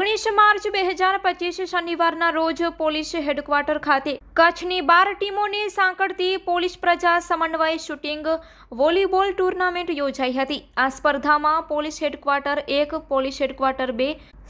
ઓગણીસ માર્ચ બે હજાર પચીસ શનિવારના રોજ પોલીસ હેડક્વાર્ટર ખાતે કચ્છની બાર ટીમોને સાંકળતી પોલીસ પ્રજા સમન્વય શૂટિંગ વોલીબોલ ટુર્નામેન્ટ યોજાઈ હતી. આ સ્પર્ધામાં પોલીસ હેડક્વાર્ટર એક, પોલીસ હેડક્વાર્ટર બે,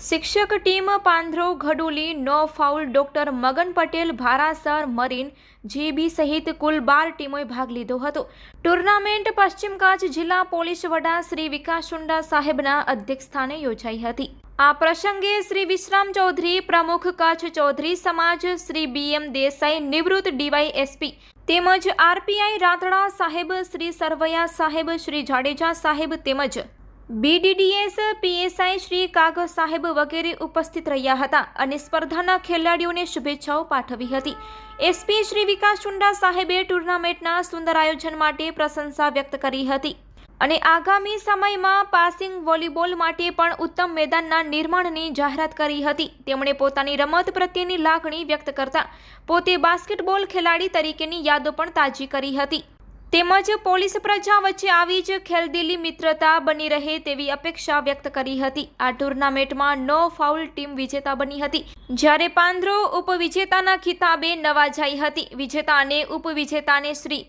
શિક્ષક ટીમ પાંધ્રો, ઘડુલી, નો foul, doctor Magan Patel, Bharasar, marine, GB સહિત કુલ બાર ટીમોએ ભાગ લીધો હતો. ટુર્નામેન્ટ પશ્ચિમ કચ્છ જિલ્લા પોલીસ વડા શ્રી વિકાસ સુંડા સાહેબના અધ્યક્ષસ્થાને યોજાઈ હતી. આ પ્રસંગે શ્રી વિશ્રામ ચૌધરી, પ્રમુખ કચ્છ ચૌધરી સમાજ શ્રી બીએમ દેસાઈ, નિવૃત્ત ડીવાયએસપી તેમજ આરપીઆઈ રાતડા સાહેબ, શ્રી સરવૈયા સાહેબ, શ્રી જાડેજા સાહેબ તેમજ બીડીડીએસ, પીએસઆઈ શ્રી કાગ સાહેબ વગેરે ઉપસ્થિત રહ્યા હતા અને સ્પર્ધાના ખેલાડીઓને શુભેચ્છાઓ પાઠવી હતી. એસપી શ્રી વિકાસ ચુંડા સાહેબે ટુર્નામેન્ટના સુંદર આયોજન માટે પ્રશંસા વ્યક્ત કરી હતી. અને આગામી સમયમાં પાસિંગ વોલીબોલ માટે પણ ઉત્તમ મેદાનના નિર્માણની જાહેરાત કરી હતી. તેમણે પોતાની રમત પ્રત્યેની લાગણી વ્યક્ત કરતા પોતે બાસ્કેટબોલ ખેલાડી તરીકેની યાદો પણ તાજી કરી હતી. તેમજ પોલીસ પ્રજા વચ્ચે આવી જ ખેલદિલી મિત્રતા બની રહે તેવી અપેક્ષા વ્યક્ત કરી હતી. આ ટુર્નામેન્ટમાં નો ફાઉલ ટીમ વિજેતા બની હતી. જ્યારે પાંદ્રો ઉપવિજેતાના ખિતાબે નવાજાઈ હતી. વિજેતા અને ઉપવિજેતાને શ્રી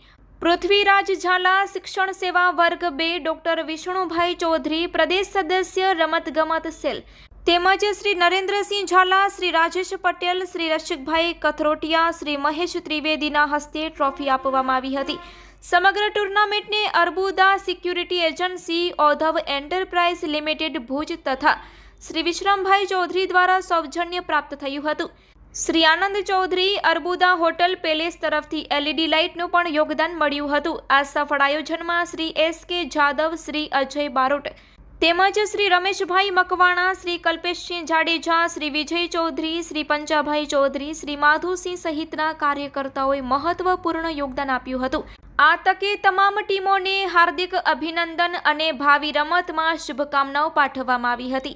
પૃથ્વીરાજ ઝાલા શિક્ષણ સેવા વર્ગ બે ડોક્ટર વિષ્ણુભાઈ ચૌધરી, પ્રદેશ સદસ્ય રમતગમત સેલ. તેમજ શ્રી નરેન્દ્રસિંહ ઝાલા, શ્રી રાજેશ પટેલ, શ્રી રસિકભાઈ કથરોટિયા, શ્રી મહેશ ત્રિવેદીના હસ્તે ટ્રોફી આપવામાં આવી હતી. સમગ્ર ટુર્નામેન્ટને Arbuda security agency, Odhav enterprise limited Bhuj તથા શ્રી વિશ્રામભાઈ ચૌધરી દ્વારા સૌજન્ય પ્રાપ્ત થયું હતું. શ્રી આનંદ ચૌધરી અર્બુદા હોટલ પેલેસ તરફથી એલઈડી લાઇટનું પણ યોગદાન મળ્યું હતું. આ સફળ આયોજનમાં શ્રી એસ કે જાદવ, શ્રી અજય બારોટ તેમજ શ્રી રમેશભાઈ મકવાણા, શ્રી કલ્પેશસિંહ જાડેજા, શ્રી વિજય ચૌધરી, શ્રી પંચાભાઈ ચૌધરી, શ્રી માધુસિંહ સહિતના કાર્યકર્તાઓએ મહત્વપૂર્ણ યોગદાન આપ્યું હતું. આ તકે તમામ ટીમોને હાર્દિક અભિનંદન અને ભાવિ રમતમાં શુભકામનાઓ પાઠવવામાં આવી હતી.